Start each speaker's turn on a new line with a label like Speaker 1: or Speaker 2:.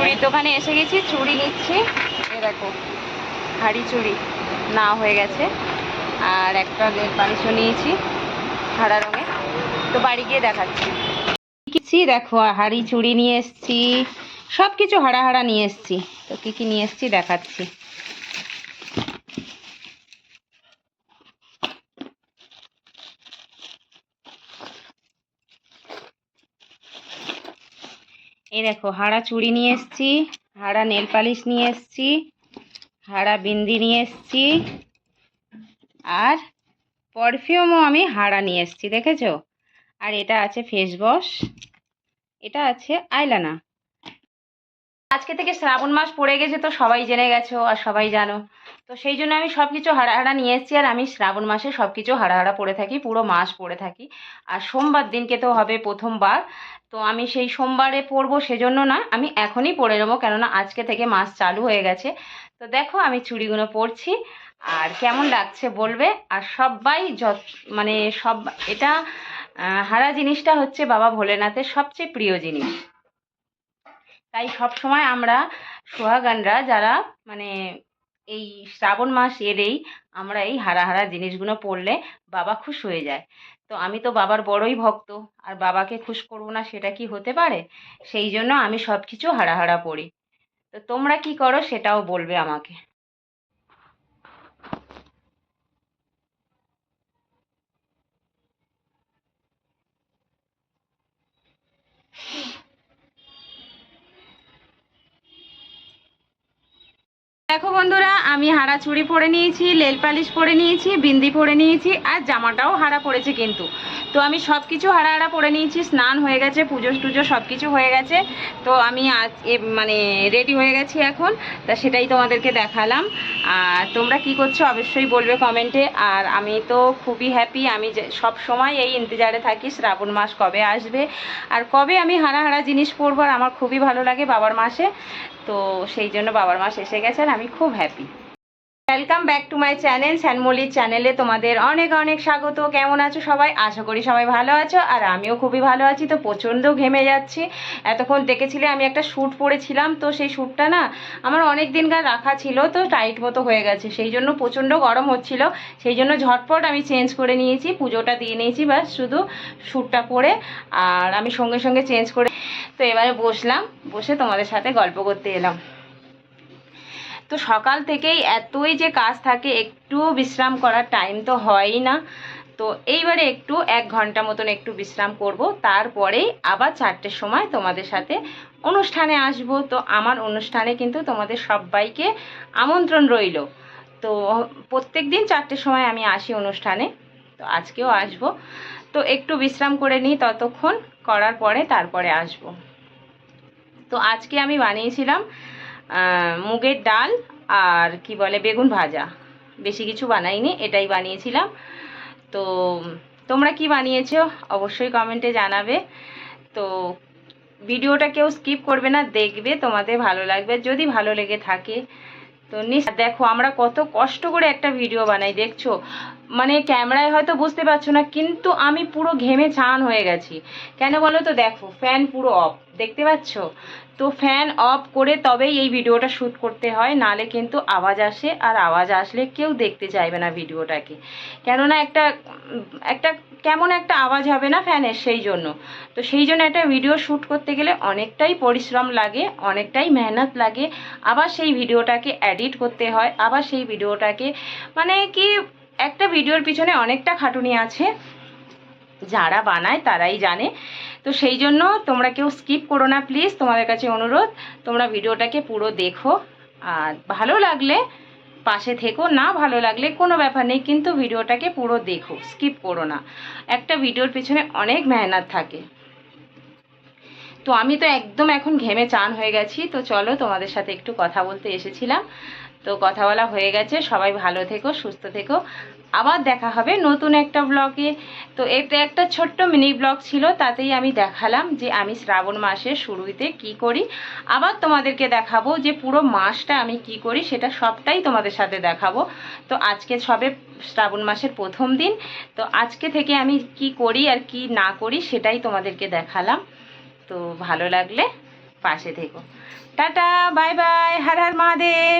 Speaker 1: চুড়ির দোকানে এসে গেছি, চুড়ি নিচ্ছি। এ দেখো, হাড়ি চুড়ি না হয়ে গেছে। আর একটা পালিশও নিয়েছি হারা রঙে তো বাড়ি গিয়ে দেখাচ্ছি। দেখো, হাড়ি চুড়ি নিয়ে এসছি। সব কিছু হাড়া হাড়া নিয়ে এসছি। তো কী কী নিয়ে এসছি দেখাচ্ছি। এই দেখো, হাড়া চুড়ি নিয়ে এসছি, হাড়া নেল পালিশ নিয়ে এসছি, হাড়া বিন্দি নিয়ে এসছি, আর পারফিউমও আমি হাড়া নিয়ে এসছি, দেখেছ? আর এটা আছে ফেস ওয়াশ এটা আছে আইলানা আজকে থেকে শ্রাবণ মাস পড়ে গেছে তো সবাই জেনে গেছো আর সবাই জানো। তো সেই জন্য আমি সব কিছু হাড়া হাড়া নিয়ে এসেছি আর আমি শ্রাবণ মাসে সব কিছু হাড়া হাড়া পরে থাকি, পুরো মাস পরে থাকি। আর সোমবার দিনকে তো হবে প্রথমবার তো আমি সেই সোমবারে পরবো সেজন্য না, আমি এখনই পরে নেব কেননা আজকে থেকে মাস চালু হয়ে গেছে। তো দেখো আমি চুড়িগুলো পরছি, আর কেমন লাগছে বলবে? আর সবাই যত মানে সব, এটা হারা জিনিসটা হচ্ছে বাবা ভোলেনাথের সবচেয়ে প্রিয় জিনিস। তাই সব সময় আমরা সোহাগানরা যারা মানে এই শ্রাবণ মাস এলেই আমরা এই হারা হারা জিনিসগুলো পরলে বাবা খুশ হয়ে যায়। তো আমি তো বাবার বড়ই ভক্ত, আর বাবাকে খুশ করব না সেটা কি হতে পারে? সেই জন্য আমি সব কিছু হারা হারা পড়ি তো তোমরা কি করো সেটাও বলবে আমাকে। দেখো বন্ধুরা, আমি হাড়া চুড়ি পরে নিয়েছি, লেল পালিশ পরে নিয়েছি, বিন্দি পরে নিয়েছি, আর জামাটাও হারা পড়েছে কিন্তু। তো আমি সব কিছু হারা হারা পরে নিয়েছি, স্নান হয়ে গেছে, পুজো টুজো সব কিছু হয়ে গেছে। তো আমি আজ মানে রেডি হয়ে গেছি এখন, তা সেটাই তোমাদেরকে দেখালাম। আর তোমরা কি করছ অবশ্যই বলবে কমেন্টে। আর আমি তো খুবই হ্যাপি আমি সব সময় এই ইন্তজারে থাকি, শ্রাবণ মাস কবে আসবে, আর কবে আমি হারা হারা জিনিস পরবো, আর আমার খুবই ভালো লাগে বাবার মাসে। তো সেই জন্য বাবার মাস এসে গেছে আর আমি খুব happy welcome back to my channel শ্যানমলির চ্যানেলে তোমাদের অনেক অনেক স্বাগত। কেমন আছো সবাই? আশা করি সবাই ভালো আছো, আর আমিও খুবই ভালো আছি। তো প্রচণ্ড ঘেমে যাচ্ছি। এতক্ষণ দেখেছিলে আমি একটা শ্যুট পরেছিলাম, তো সেই শ্যুটটা না আমার অনেক দিনকার রাখা ছিল, তো টাইট মতো হয়ে গেছে। সেই জন্য প্রচণ্ড গরম হচ্ছিল। সেই জন্য ঝটপট আমি চেঞ্জ করে নিয়েছি, পুজোটা দিয়ে নিয়েছি বাস শুধু শ্যুটটা পরে, আর আমি সঙ্গে সঙ্গে চেঞ্জ করে তো এবারে বসলাম, বসে তোমাদের সাথে গল্প করতে এলাম। তো সকাল থেকেই এতই যে কাজ থাকে, একটু বিশ্রাম করার টাইম তো হয়ই না। তো এইবারে একটু এক ঘণ্টা মতন একটু বিশ্রাম করব, তারপরেই আবার চারটের সময় তোমাদের সাথে অনুষ্ঠানে আসব। তো আমার অনুষ্ঠানে কিন্তু তোমাদের সবাইকে আমন্ত্রণ রইল। তো প্রত্যেক দিন চারটের সময় আমি আসি অনুষ্ঠানে, তো আজকেও আসব। তো একটু বিশ্রাম করে নিই ততক্ষণ, করার পরে তারপরে আসব। তো আজকে আমি বানিয়েছিলাম মুগের ডাল আর কি বলে বেগুন ভাজা। বেশি কিছু বানাইনি, এটাই বানিয়েছিলাম। তো তোমরা কি বানিয়েছো অবশ্যই কমেন্টে জানাবে। তো ভিডিওটা কেউ স্কিপ করবে না, দেখবে, তোমাদের ভালো লাগবে। যদি ভালো লেগে থাকে, তো নিশ্চয় দেখো, আমরা কত কষ্ট করে একটা ভিডিও বানাই, দেখছ? মানে ক্যামেরায় হয়তো বুঝতে পারছ না, কিন্তু আমি পুরো ঘেমে চান হয়ে গেছি। কেন বলো তো দেখো ফ্যান পুরো অফ দেখতে পাচ্ছ? তো ফ্যান অফ করে তবেই এই ভিডিওটা শ্যুট করতে হয়, নালে কিন্তু আওয়াজ আসে, আর আওয়াজ আসলে কেউ দেখতে চাইবে না ভিডিওটাকে। কেননা একটা একটা কেমন একটা আওয়াজ হবে না ফ্যানের সেই জন্য। তো সেই জন্য একটা ভিডিও শ্যুট করতে গেলে অনেকটাই পরিশ্রম লাগে, অনেকটাই মেহনত লাগে। আবার সেই ভিডিওটাকে এডিট করতে হয়, আবার সেই ভিডিওটাকে মানে কি একটা ভিডিওর পিছনে অনেকটা খাটুনি আছে, যারা বানায় তারাই জানে। তো সেই জন্য তোমরা কেউ স্কিপ করো না, প্লিজ। তোমাদের কাছে অনুরোধ, তোমরা ভিডিওটাকে পুরো দেখো। আর ভালো লাগলে পাশে থেকো, না ভালো লাগলে কোনো ব্যাপার নেই, কিন্তু ভিডিওটাকে পুরো দেখো, স্কিপ করো না। একটা ভিডিওর পিছনে অনেক মেহনত থাকে। তো আমি তো একদম এখন ঘেমে চান হয়ে গেছি, তো চলো তোমাদের সাথে একটু কথা বলতে এসেছিলাম। তো কথা বলা হয়ে গেছে। সবাই ভালো থেকো, সুস্থ থেকো। আবার দেখা হবে নতুন একটা ব্লগে তো এটা একটা ছোট্ট মিনি ব্লগ ছিল, তাতেই আমি দেখালাম যে আমি শ্রাবণ মাসের শুরুতে কি করি। আবার তোমাদেরকে দেখাবো যে পুরো মাসটা আমি কি করি, সেটা সবটাই তোমাদের সাথে দেখাবো। তো আজকে সবে শ্রাবণ মাসের প্রথম দিন। তো আজকে থেকে আমি কি করি আর কি না করি, সেটাই তোমাদেরকে দেখালাম। তো ভালো লাগলে পাশে থেকো। Tata, bye bye, Har Har Mahadev.